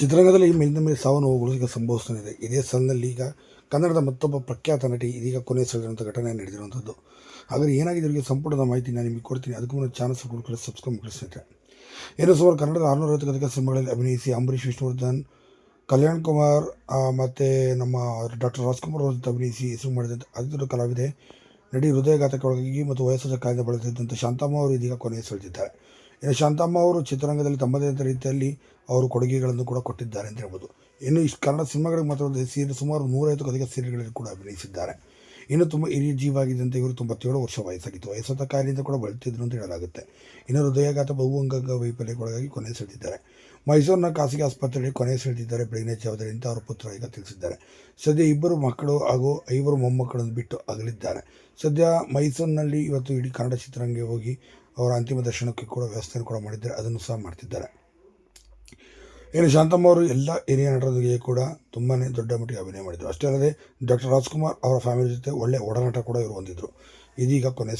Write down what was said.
ಚಿತ್ರರಂಗದಲ್ಲಿ ಮೇಲಿನ ಮೇಲೆ ಸಾವು ನೋವುಗಳು ಈಗ ಸಂಭವಿಸುತ್ತಿದೆ. ಇದೇ ಸಾಲಿನಲ್ಲಿ ಈಗ ಕನ್ನಡದ ಮತ್ತೊಬ್ಬ ಪ್ರಖ್ಯಾತ ನಟಿ, ಇದೀಗ ಕೊನೆ ಸೆಳೆದಂಥ ಘಟನೆ ನಡೆದಿರುವಂಥದ್ದು ಆದರೆ ಏನಾಗಿದೆ ಇವರಿಗೆ ಸಂಪುಟದ ಮಾಹಿತಿ ನಾನು ನಿಮಗೆ ಕೊಡ್ತೀನಿ. ಅದಕ್ಕೂ ಮುನ್ನ ಚಾನಲ್ ಸಬ್ಸ್ಕ್ರೈಬ್ ಸಬ್ಸ್ಕ್ರೈಬ್ ಮುಗಿಸ್ತೇನೆ ಏನು ಸುಮಾರು ಕನ್ನಡದ ಆರುನೂರ ಅಧಿಕ ಸಿನಿಮಾಗಳಲ್ಲಿ ಅಭಿನಯಿಸಿ ಅಂಬರೀಷ್, ವಿಷ್ಣುವರ್ಧನ್, ಕಲ್ಯಾಣ್ ಕುಮಾರ್ ಮತ್ತು ನಮ್ಮ ಡಾಕ್ಟರ್ ರಾಜ್ಕುಮಾರ್ ಅವ್ರ ಅಭಿನಯಿಸಿ ಹೆಸರು ಮಾಡಿದಂಥ ಅದ್ಭುತ ಕಲಾವಿದೆ. ನಟಿ ಹೃದಯಘಾತಕ್ಕೆ ಒಳಗಾಗಿ ಮತ್ತು ವಯಸ್ಸಾದ ಕಾಯ್ದೆ ಬಳಸಿದಂಥ ಶಾಂತಮ್ಮ ಅವರು ಇದೀಗ ಕೊನೆ ಸೆಳೆದಿದ್ದಾರೆ. ಇನ್ನು ಶಾಂತಮ್ಮ ಅವರು ಚಿತ್ರರಂಗದಲ್ಲಿ ತಮ್ಮದೇ ಆದ ರೀತಿಯಲ್ಲಿ ಅವರು ಕೊಡುಗೆಗಳನ್ನು ಕೂಡ ಕೊಟ್ಟಿದ್ದಾರೆ ಅಂತ ಹೇಳ್ಬೋದು. ಇನ್ನು ಇಷ್ಟು ಕನ್ನಡ ಸಿನಿಮಾಗಳಿಗೆ ಮಾತ್ರ ಸೀರೆ ಸುಮಾರು ನೂರೈವತ್ತಕ್ಕೂ ಅಧಿಕ ಸೀರೆಗಳಲ್ಲಿ ಕೂಡ ಅಭಿನಯಿಸಿದ್ದಾರೆ. ಇನ್ನು ತುಂಬ ಹಿರಿಯ ಜೀವಾಗಿದ್ದಂತೆ ಇವರು ತೊಂಬತ್ತೇಳು ವರ್ಷ ವಯಸ್ಸಾಗಿತ್ತು. ವಯಸ್ಸಾದ ಕಾಯಿಲೆಯಿಂದ ಕೂಡ ಬಳಲ್ತಿದ್ರು ಅಂತ ಹೇಳಲಾಗುತ್ತೆ. ಇನ್ನು ಹೃದಯಾಘಾತ, ಬಹುಅಂಗಾಂಗ ವೈಫಲ್ಯಕ್ಕೊಳಗಾಗಿ ಕೊನೆ ಸೆಳೆದಿದ್ದಾರೆ. ಮೈಸೂರಿನ ಖಾಸಗಿ ಆಸ್ಪತ್ರೆಯಲ್ಲಿ ಕೊನೆ ಸೆಳೆದಿದ್ದಾರೆ ಬೆಳಗಿನ ಜಾವದಲ್ಲಿ ಅಂತ ಅವರ ಪುತ್ರ ಈಗ ತಿಳಿಸಿದ್ದಾರೆ. ಸದ್ಯ ಇಬ್ಬರು ಮಕ್ಕಳು ಹಾಗೂ ಐವರು ಮೊಮ್ಮಕ್ಕಳನ್ನು ಬಿಟ್ಟು ಅಗಲಿದ್ದಾರೆ. ಸದ್ಯ ಮೈಸೂರಿನಲ್ಲಿ ಇವತ್ತು ಇಡೀ ಕನ್ನಡ ಚಿತ್ರರಂಗಕ್ಕೆ ಹೋಗಿ ಅವರ ಅಂತಿಮ ದರ್ಶನಕ್ಕೆ ಕೂಡ ವ್ಯವಸ್ಥೆಯನ್ನು ಕೂಡ ಮಾಡಿದ್ದಾರೆ, ಅದನ್ನು ಸಹ ಮಾಡ್ತಿದ್ದಾರೆ. ಇನ್ನು ಶಾಂತಮ್ಮ ಅವರು ಎಲ್ಲ ಹಿರಿಯ ನಟರೊಂದಿಗೆ ಕೂಡ ತುಂಬಾ ದೊಡ್ಡ ಮಟ್ಟಿಗೆ ಅಭಿನಯ ಮಾಡಿದರು. ಅಷ್ಟೇ ಅಲ್ಲದೆ ಡಾಕ್ಟರ್ ರಾಜ್ಕುಮಾರ್ ಅವರ ಫ್ಯಾಮಿಲಿ ಜೊತೆ ಒಳ್ಳೆಯ ಒಡನಾಟ ಕೂಡ ಇವರು ಹೊಂದಿದ್ರು. ಇದೀಗ ಕೊನೆ